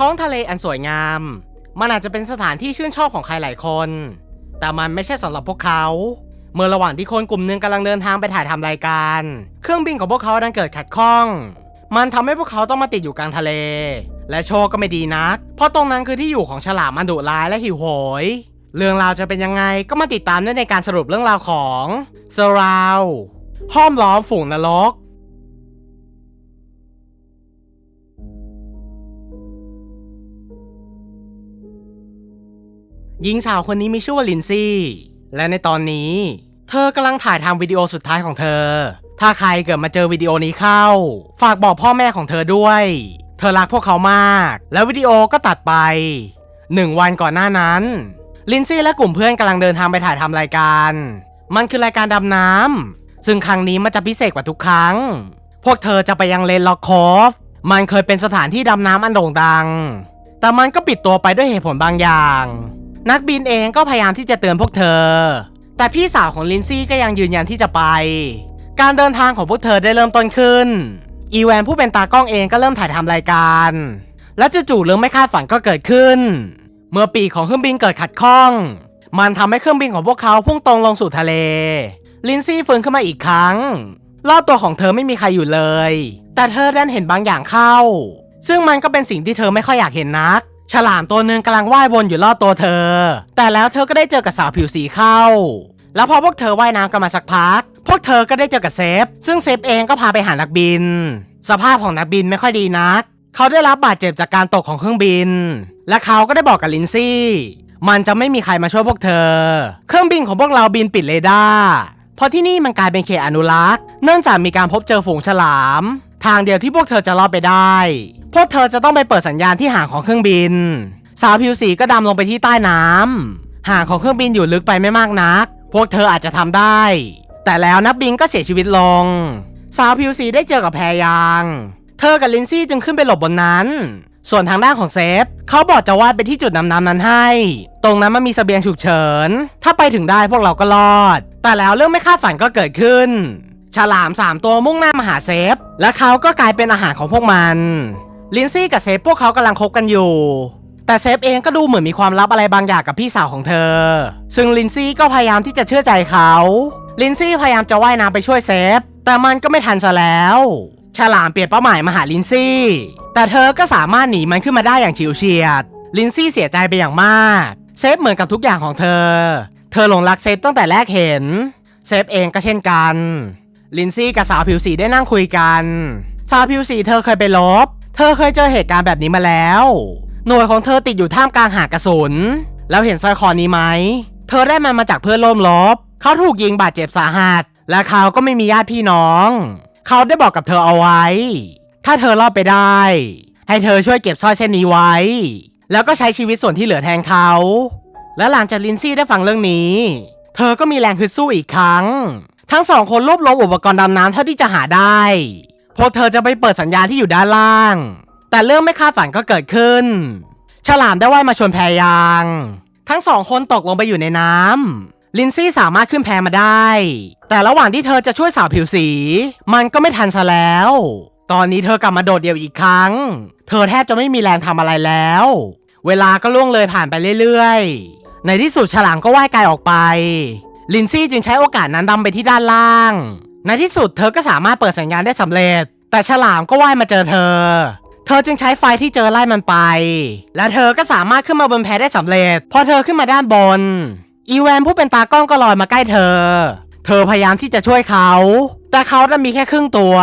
ท้องทะเลอันสวยงาม มันอาจจะเป็นสถานที่ชื่นชอบของใครหลายคน แต่มันไม่ใช่สำหรับพวกเขา เมื่อระหว่างที่คนกลุ่มหนึ่งกำลังเดินทางไปถ่ายทำรายการ เครื่องบินของพวกเขาดันเกิดขัดข้อง มันทำให้พวกเขาต้องมาติดอยู่กลางทะเล และโชคก็ไม่ดีนัก เพราะตรงนั้นคือที่อยู่ของฉลามอันดุร้ายและหิวโหย เรื่องราวจะเป็นยังไงก็มาติดตามได้ในการสรุปเรื่องราวของเซราวห้อมล้อมฝูงนรก หญิงสาวคนนี้มีชื่อว่าลินซี่ และในตอนนี้ เธอกำลังถ่ายทำวิดีโอสุดท้ายของเธอ ถ้าใครเกิดมาเจอวิดีโอนี้เข้า ฝากบอกพ่อแม่ของเธอด้วย เธอรักพวกเขามาก แล้ววิดีโอก็ตัดไปหนึ่งวันก่อนหน้านั้น ลินซี่และกลุ่มเพื่อนกำลังเดินทางไปถ่ายทำรายการ มันคือรายการดำน้ำซึ่งครั้งนี้มันจะพิเศษกว่าทุกครั้ง พวกเธอจะไปยังเลนล็อกคอฟมันเคยเป็นสถานที่ดำน้ำอันโด่งดัง แต่มันก็ปิดตัวไปด้วยเหตุผลบางอย่าง นักบินเองก็พยายามที่จะเตือนพวกเธอ แต่พี่สาวของลินซี่ก็ยังยืนยันที่จะไป การเดินทางของพวกเธอได้เริ่มต้นขึ้น อีแวนผู้เป็นตากล้องเองก็เริ่มถ่ายทำรายการ และจู่ๆเรื่องไม่คาดฝันก็เกิดขึ้น เมื่อปีกของเครื่องบินเกิดขัดข้อง มันทำให้เครื่องบินของพวกเขาพุ่งตรงลงสู่ทะเล ลินซี่ฟื้นขึ้นมาอีกครั้ง รอบตัวของเธอไม่มีใครอยู่เลย แต่เธอดันเห็นบางอย่างเข้า ซึ่งมันก็เป็นสิ่งที่เธอไม่ค่อยอยากเห็นนัก ฉลามตัวหนึ่งกำลังว่ายวนอยู่รอบตัวเธอ แต่แล้วเธอก็ได้เจอกับสาวผิวสีเข้า แล้วพอพวกเธอว่ายน้ำกันมาสักพัก พวกเธอก็ได้เจอกับเซฟ ซึ่งเซฟเองก็พาไปหานักบิน สภาพของนักบินไม่ค่อยดีนัก เขาได้รับบาดเจ็บจากการตกของเครื่องบิน และเขาก็ได้บอกกับลินซี่ มันจะไม่มีใครมาช่วยพวกเธอ เครื่องบินของพวกเราบินปิดเรดาร์เพราะที่นี่มันกลายเป็นเขตอนุรักษ์ เนื่องจากมีการพบเจอฝูงฉลาม ทางเดียวที่พวกเธอจะรอดไปได้ พวกเธอจะต้องไปเปิดสัญญาณที่หางของเครื่องบิน สาวผิวสีก็ดำลงไปที่ใต้น้ำหางของเครื่องบินอยู่ลึกไปไม่มากนัก พวกเธออาจจะทำได้ แต่แล้วนักบินก็เสียชีวิตลง สาวผิวสีได้เจอกับแพรยาง เธอกับลินซี่จึงขึ้นไปหลบบนนั้น ส่วนทางด้านของเซฟเขาบอกจะวาดไปที่จุดน้ำๆนั้นให้ ตรงนั้นมันมีเสบียงฉุกเฉิน ถ้าไปถึงได้พวกเราก็รอด แต่แล้วเรื่องไม่คาดฝันก็เกิดขึ้น ฉลามสามตัวมุ่งหน้ามาหาเซฟ และเขาก็กลายเป็นอาหารของพวกมัน ลินซี่กับเซฟพวกเขากำลังคบกันอยู่ แต่เซฟเองก็ดูเหมือนมีความลับอะไรบางอย่างกับพี่สาวของเธอ ซึ่งลินซี่ก็พยายามที่จะเชื่อใจเขา ลินซี่พยายามจะว่ายน้ำไปช่วยเซฟ แต่มันก็ไม่ทันซะแล้ว ฉลามเปลี่ยนเป้าหมายมาหาลินซี่ แต่เธอก็สามารถหนีมันขึ้นมาได้อย่างฉิวเฉียด ลินซี่เสียใจไปอย่างมาก เซฟเหมือนกับทุกอย่างของเธอ เธอหลงรักเซฟตั้งแต่แรกเห็น เซฟเองก็เช่นกัน ลินซี่กับสาวผิวสีได้นั่งคุยกัน สาวผิวสีเธอเคยไปลบ เธอเคยเจอเหตุการณ์แบบนี้มาแล้ว หน่วยของเธอติดอยู่ท่ามกลางหากระสุน แล้วเห็นสร้อยคอนี้ไหม เธอได้มันมาจากเพื่อนร่วมรบเขาถูกยิงบาดเจ็บสาหัส และเขาก็ไม่มีญาติพี่น้อง เขาได้บอกกับเธอเอาไว้ ถ้าเธอรอดไปได้ ให้เธอช่วยเก็บสร้อยเส้นนี้ไว้ แล้วก็ใช้ชีวิตส่วนที่เหลือแทนเขา และหลังจากลินซี่ได้ฟังเรื่องนี้ เธอก็มีแรงฮึดสู้อีกครั้ง ทั้งสองคนรวบรวมอุปกรณ์ดำน้ำเท่าที่จะหาได้พวกเธอจะไปเปิดสัญญาณที่อยู่ด้านล่าง แต่เรื่องไม่คาดฝันก็เกิดขึ้น ฉลามได้ว่ายมาชนแพยาง ทั้งสองคนตกลงไปอยู่ในน้ำลินซี่สามารถขึ้นแพมาได้ แต่ระหว่างที่เธอจะช่วยสาวผิวสี มันก็ไม่ทันซะแล้ว ตอนนี้เธอกลับมาโดดเดี่ยวอีกครั้ง เธอแทบจะไม่มีแรงทำอะไรแล้ว เวลาก็ล่วงเลยผ่านไปเรื่อยๆ ในที่สุดฉลามก็ว่ายไกลออกไป ลินซี่จึงใช้โอกาสนั้นดำไปที่ด้านล่าง ในที่สุดเธอก็สามารถเปิดสัญญาณได้สำเร็จ แต่ฉลามก็ว่ายมาเจอเธอ เธอจึงใช้ไฟที่เจอไล่มันไป และเธอก็สามารถขึ้นมาบนแพได้สำเร็จ พอเธอขึ้นมาด้านบน อีแวนผู้เป็นตากล้องก็ลอยมาใกล้เธอ เธอพยายามที่จะช่วยเขา แต่เขาดันมีแค่ครึ่งตัว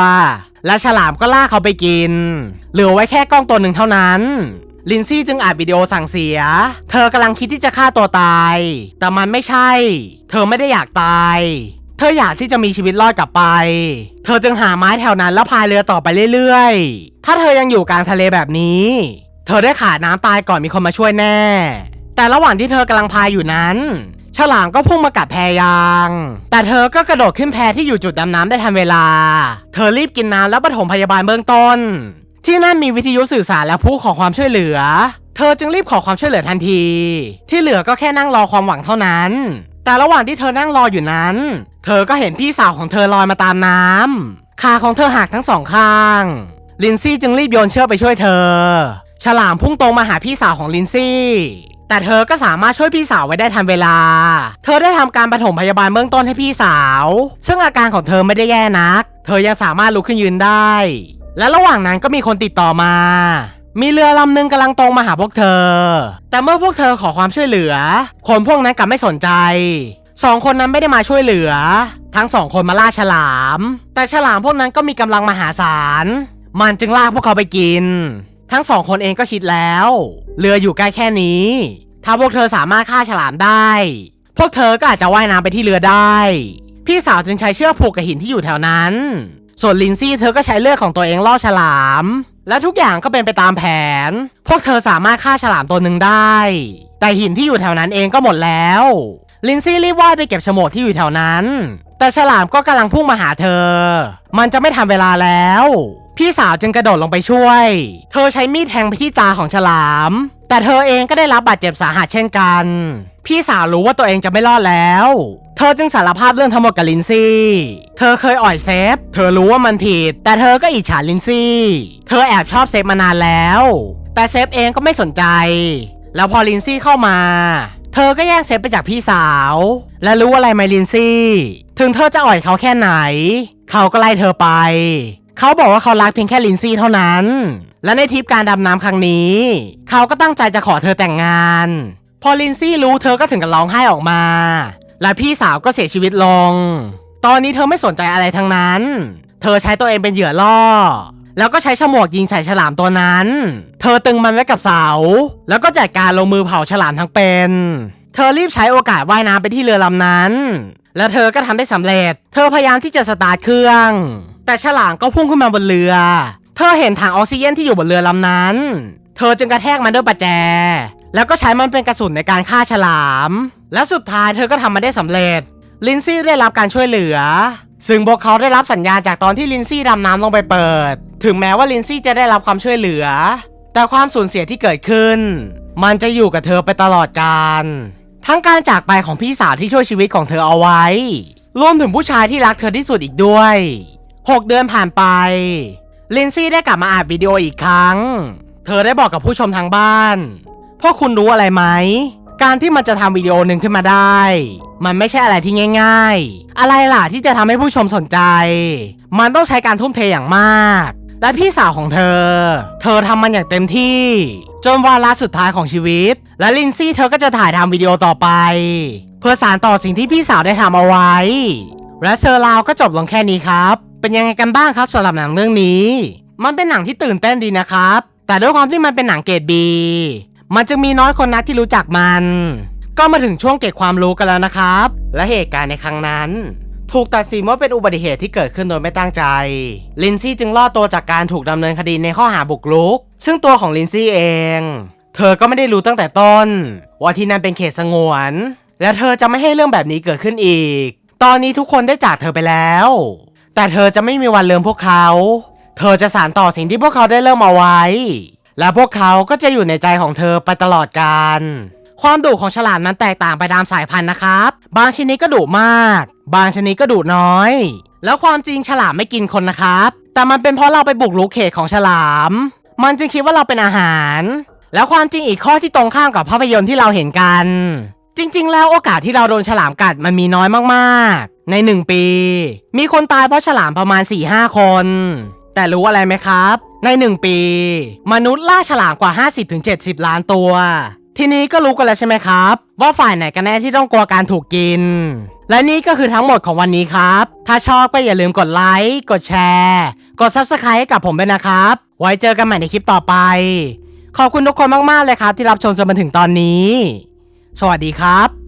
และฉลามก็ล่าเขาไปกิน เหลือไว้แค่กล้องตัวหนึ่งเท่านั้น ลินซี่จึงอัดวิดีโอสั่งเสีย เธอกำลังคิดที่จะฆ่าตัวตาย แต่มันไม่ใช่ เธอไม่ได้อยากตาย เธออยากที่จะมีชีวิตรอดกลับไป เธอจึงหาไม้แถวนั้นแล้วพายเรือต่อไปเรื่อยๆ ถ้าเธอยังอยู่กลางทะเลแบบนี้ เธอได้ขาดน้ำตายก่อนมีคนมาช่วยแน่ แต่ระหว่างที่เธอกำลังพายอยู่นั้นฉลามก็พุ่งมากัดแพยาง แต่เธอก็กระโดดขึ้นแพที่อยู่จุดดำน้ำได้ทันเวลา เธอรีบกินน้ำแล้วปฐมพยาบาลเบื้องต้น ที่นั่นมีวิทยุสื่อสารและผู้ขอความช่วยเหลือ เธอจึงรีบขอความช่วยเหลือทันที ที่เหลือก็แค่นั่งรอความหวังเท่านั้น แต่ระหว่างที่เธอนั่งรออยู่นั้น เธอก็เห็นพี่สาวของเธอลอยมาตามน้ำขาของเธอหักทั้งสองข้าง ลินซี่จึงรีบโยนเชือกไปช่วยเธอ ฉลามพุ่งตรงมาหาพี่สาวของลินซี่แต่เธอก็สามารถช่วยพี่สาวไว้ได้ทันเวลา เธอได้ทำการปฐมพยาบาลเบื้องต้นให้พี่สาว ซึ่งอาการของเธอไม่ได้แย่นัก เธอยังสามารถลุกขึ้นยืนได้ และระหว่างนั้นก็มีคนติดต่อมา มีเรือลำหนึ่งกำลังตรงมาหาพวกเธอ แต่เมื่อพวกเธอขอความช่วยเหลือ คนพวกนั้นกลับไม่สนใจสองคนนั้นไม่ได้มาช่วยเหลือ ทั้งสองคนมาล่าฉลาม แต่ฉลามพวกนั้นก็มีกำลังมหาศาล มันจึงลากพวกเขาไปกิน ทั้งสองคนเองก็คิดแล้ว เรืออยู่ใกล้แค่นี้ ถ้าพวกเธอสามารถฆ่าฉลามได้ พวกเธอก็อาจจะว่ายน้ำไปที่เรือได้ พี่สาวจึงใช้เชือกผูกกับหินที่อยู่แถวนั้น ส่วนลินซี่เธอก็ใช้เลือดของตัวเองล่อฉลาม และทุกอย่างก็เป็นไปตามแผน พวกเธอสามารถฆ่าฉลามตัวหนึ่งได้ แต่หินที่อยู่แถวนั้นเองก็หมดแล้ว ลินซี่รีบว่ายไปเก็บโฉมดที่อยู่แถวนั้น แต่ฉลามก็กำลังพุ่งมาหาเธอ มันจะไม่ทันเวลาแล้ว พี่สาวจึงกระโดดลงไปช่วย เธอใช้มีดแทงไปที่ตาของฉลาม แต่เธอเองก็ได้รับบาดเจ็บสาหัสเช่นกัน พี่สาวรู้ว่าตัวเองจะไม่รอดแล้ว เธอจึงสารภาพเรื่องทั้งหมดกับลินซี่ เธอเคยอ่อยเซฟ เธอรู้ว่ามันผิด แต่เธอก็อิจฉาลินซี่ เธอแอบชอบเซฟมานานแล้ว แต่เซฟเองก็ไม่สนใจ แล้วพอลินซี่เข้ามาเธอก็แย่งเซฟไปจากพี่สาว และรู้อะไรไหมลินซี่ ถึงเธอจะอ่อยเขาแค่ไหน เขาก็ไล่เธอไป เขาบอกว่าเขารักเพียงแค่ลินซี่เท่านั้น และในทริปการดำน้ำครั้งนี้ เขาก็ตั้งใจจะขอเธอแต่งงาน พอลินซี่รู้เธอก็ถึงกับร้องไห้ออกมา และพี่สาวก็เสียชีวิตลง ตอนนี้เธอไม่สนใจอะไรทั้งนั้น เธอใช้ตัวเองเป็นเหยื่อล่อ แล้วก็ใช้ฉมวกยิงใส่ฉลามตัวนั้น เธอตึงมันไว้กับเสา แล้วก็จัดการลงมือเผาฉลามทั้งเป็น เธอรีบใช้โอกาสว่ายน้ำไปที่เรือลำนั้น และเธอก็ทำได้สำเร็จ เธอพยายามที่จะสตาร์ทเครื่อง แต่ฉลามก็พุ่งขึ้นมาบนเรือ เธอเห็นถังออกซิเจนที่อยู่บนเรือลำนั้น เธอจึงกระแทกมันด้วยประแจ แล้วก็ใช้มันเป็นกระสุนในการฆ่าฉลาม และสุดท้ายเธอก็ทำมาได้สำเร็จ ลินซี่ได้รับการช่วยเหลือ ซึ่งพวกเขาได้รับสัญญาณจากตอนที่ลินซี่ดำน้ำลงไปเปิด ถึงแม้ว่าลินซี่จะได้รับความช่วยเหลือ แต่ความสูญเสียที่เกิดขึ้น มันจะอยู่กับเธอไปตลอดกาลทั้งการจากไปของพี่สาวที่ช่วยชีวิตของเธอเอาไว้ รวมถึงผู้ชายที่รักเธอที่สุดอีกด้วย 6 เดือนผ่านไป ลินซี่ได้กลับมาอัดวิดีโออีกครั้ง เธอได้บอกกับผู้ชมทางบ้านพวกคุณรู้อะไรไหม การที่มันจะทำวิดีโอหนึ่งขึ้นมาได้ มันไม่ใช่อะไรที่ง่าย ๆ อะไรล่ะที่จะทำให้ผู้ชมสนใจ มันต้องใช้การทุ่มเทอย่างมาก และพี่สาวของเธอ เธอทำมันอย่างเต็มที่ จนวาระสุดท้ายของชีวิต และลินซี่เธอก็จะถ่ายทำวิดีโอต่อไป เพื่อสานต่อสิ่งที่พี่สาวได้ทำเอาไว้ และเซอร์ราวก็จบลงแค่นี้ครับ เป็นยังไงกันบ้างครับสำหรับหนังเรื่องนี้ มันเป็นหนังที่ตื่นเต้นดีนะครับ แต่ด้วยความที่มันเป็นหนังเกรดบีมันจึงมีน้อยคนนักที่รู้จักมัน ก็มาถึงช่วงเก็บความรู้กันแล้วนะครับ และเหตุการณ์ในครั้งนั้น ถูกตัดสินว่าเป็นอุบัติเหตุที่เกิดขึ้นโดยไม่ตั้งใจ ลินซี่จึงรอดตัวจากการถูกดำเนินคดีในข้อหาบุกรุก ซึ่งตัวของลินซี่เอง เธอก็ไม่ได้รู้ตั้งแต่ต้น ว่าที่นั่นเป็นเขตสงวน และเธอจะไม่ให้เรื่องแบบนี้เกิดขึ้นอีก ตอนนี้ทุกคนได้จากเธอไปแล้ว แต่เธอจะไม่มีวันลืมพวกเขา เธอจะสานต่อสิ่งที่พวกเขาได้เริ่มเอาไว้ และพวกเขาก็จะอยู่ในใจของเธอไปตลอดกาล ความดุของฉลามนั้นแตกต่างไปตามสายพันธุ์นะครับ บางชนิดก็ดุมาก บางชนิดก็ดุน้อย แล้วความจริงฉลามไม่กินคนนะครับ แต่มันเป็นเพราะเราไปบุกรุกเขตของฉลาม มันจึงคิดว่าเราเป็นอาหาร แล้วความจริงอีกข้อที่ตรงข้ามกับภาพยนตร์ที่เราเห็นกัน จริง ๆ แล้วโอกาสที่เราโดนฉลามกัดมันมีน้อยมากๆ ในหนึ่งปี มีคนตายเพราะฉลามประมาณ 4-5 คน แต่รู้อะไรไหมครับ ในหนึ่งปี มนุษย์ล่าฉลามกว่า 50-70 ล้านตัว ทีนี้ก็รู้กันแล้วใช่ไหมครับ ว่าฝ่ายไหนกันแน่ที่ต้องกลัวการถูกกิน และนี่ก็คือทั้งหมดของวันนี้ครับ ถ้าชอบก็อย่าลืมกดไลค์กดแชร์ กด Subscribe ให้กับผมด้วยนะครับ ไว้เจอกันใหม่ในคลิปต่อไป ขอบคุณทุกคนมากๆเลยครับ ที่รับชมจนมาถึงตอนนี้ สวัสดีครับ